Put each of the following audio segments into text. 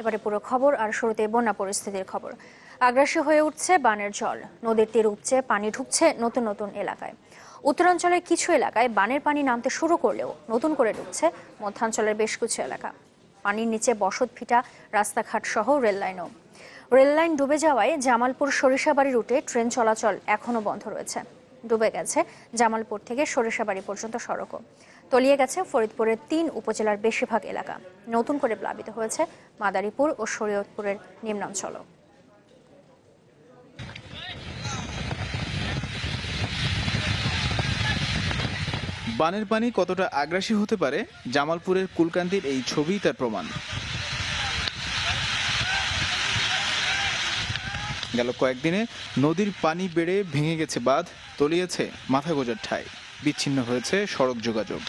এবারে পুরো খবর আর শুরুতে বন্যা পরিস্থিতির খবর। আগ্রাসী হয়ে উঠছে বানের জল। নদীর তীর উপচে পানি ঢুকছে নতুন নতুন এলাকায়। উত্তরাঞ্চলের কিছু এলাকায় বানের পানি নামতে শুরু করলেও নতুন করে ঢুকছে মধ্যাঞ্চলের বেশ কিছু এলাকা। পানির নিচে বসত ভিটা, রাস্তাঘাট সহ রেললাইনও রেললাইন ডুবে যাওয়ায় জামালপুর সরিষাবাড়ি রুটে ট্রেন চলাচল এখনও বন্ধ রয়েছে। ডুবে গেছে জামালপুর থেকে সরিষাবাড়ি পর্যন্ত সড়কও। তলিয়ে গেছে ফরিদপুরের তিন উপজেলার বেশিরভাগ এলাকা। নতুন করে প্লাবিত হয়েছে মাদারীপুর ও শরীয়তপুরের নিম্নাঞ্চলও। বানের পানি কতটা আগ্রাসী হতে পারে, জামালপুরের কুলকান্দির এই ছবি তার প্রমাণ। গেল কয়েকদিনে নদীর পানি বেড়ে ভেঙে গেছে বাঁধ, তলিয়েছে মাথা গোজার ঠাই। বিচ্ছিন্ন হয়েছে সড়ক যোগাযোগ।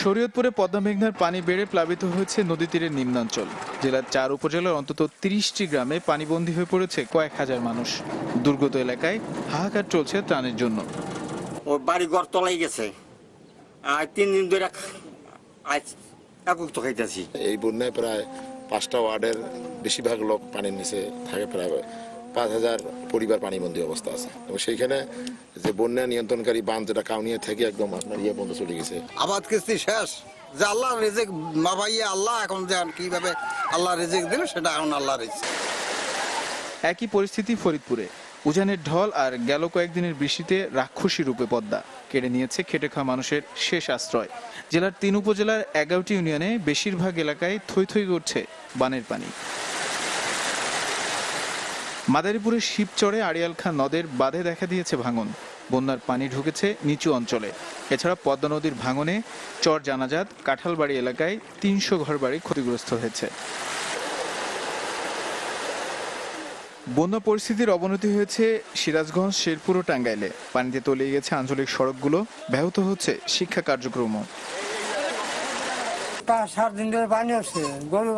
শরীয়তপুরে পদ্মা মেঘনার পানি বেড়ে প্লাবিত হয়েছে নদী তীরের নিম্নাঞ্চল। জেলার চার উপজেলার অন্তত তিরিশটি গ্রামে পানিবন্দী হয়ে পড়েছে কয়েক হাজার মানুষ। দুর্গত এলাকায় হাহাকার চলছে ত্রাণের জন্য। ওর বাড়ি ঘর তলাই গেছে। আর তিন দিন ধরে আজ একক খাইতেছি। এই বন্যায় প্রায় পাঁচটা ওয়ার্ডের বেশিরভাগ লোক পানির নিচে থাকে প্রায়। পাঁচ হাজার পরিবার পানিবন্দী অবস্থা আছে। এবং সেইখানে যে বন্যা নিয়ন্ত্রণকারী বাঁধ যেটা কাউনিয়া থেকে একদম আপনার ইয়ে বন্ধ চলে গেছে। আবাদ কিস্তি শেষ। যে আল্লাহ রেজেক মাবাইয়ে আল্লাহ এখন যে কীভাবে আল্লাহ রেজেক দিল সেটা এখন আল্লাহ রেজেক। একই পরিস্থিতি ফরিদপুরে। উজানের ঢল আর গেল কয়েকদিনের বৃষ্টিতে রাক্ষসী রূপে পদ্মা কেড়ে নিয়েছে খেটে খাওয়া মানুষের শেষ আশ্রয়। জেলার তিন উপজেলার এগারোটি ইউনিয়নে বেশিরভাগ এলাকায় থই থই করছে বানের পানি। মাদারীপুরের শিবচরে আড়িয়াল খাঁ নদের বাঁধে দেখা দিয়েছে ভাঙন। বন্যার পানি ঢুকেছে নিচু অঞ্চলে। এছাড়া পদ্মা নদীর ভাঙনে চর জানাজাত কাঁঠালবাড়ি এলাকায় তিনশো ঘরবাড়ি ক্ষতিগ্রস্ত হয়েছে। বন্যা পরিস্থিতির অবনতি হয়েছে সিরাজগঞ্জ শেরপুর ও টাঙ্গাইলে। পানিতে তলিয়ে গেছে আঞ্চলিক সড়কগুলো। ব্যাহত হচ্ছে শিক্ষা কার্যক্রমও। পাঁচ সাত দিন ধরে পানি হচ্ছে। গরু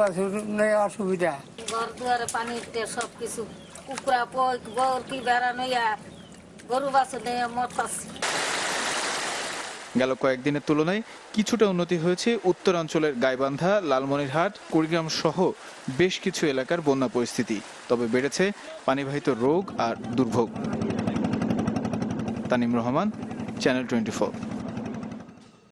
নেই অসুবিধা। ঘর দুয়ারে পানিতে সব কিছু কুকুরা গর কি বেড়ানো গরু বাছুর নিয়ে মরতাছি গেল কয়েকদিনের তুলনায় কিছুটা উন্নতি হয়েছে উত্তরাঞ্চলের গাইবান্ধা, লালমনিরহাট, কুড়িগ্রাম সহ বেশ কিছু এলাকার বন্যা পরিস্থিতি। তবে বেড়েছে পানিবাহিত রোগ আর দুর্ভোগ। Tanim Rahman channel twenty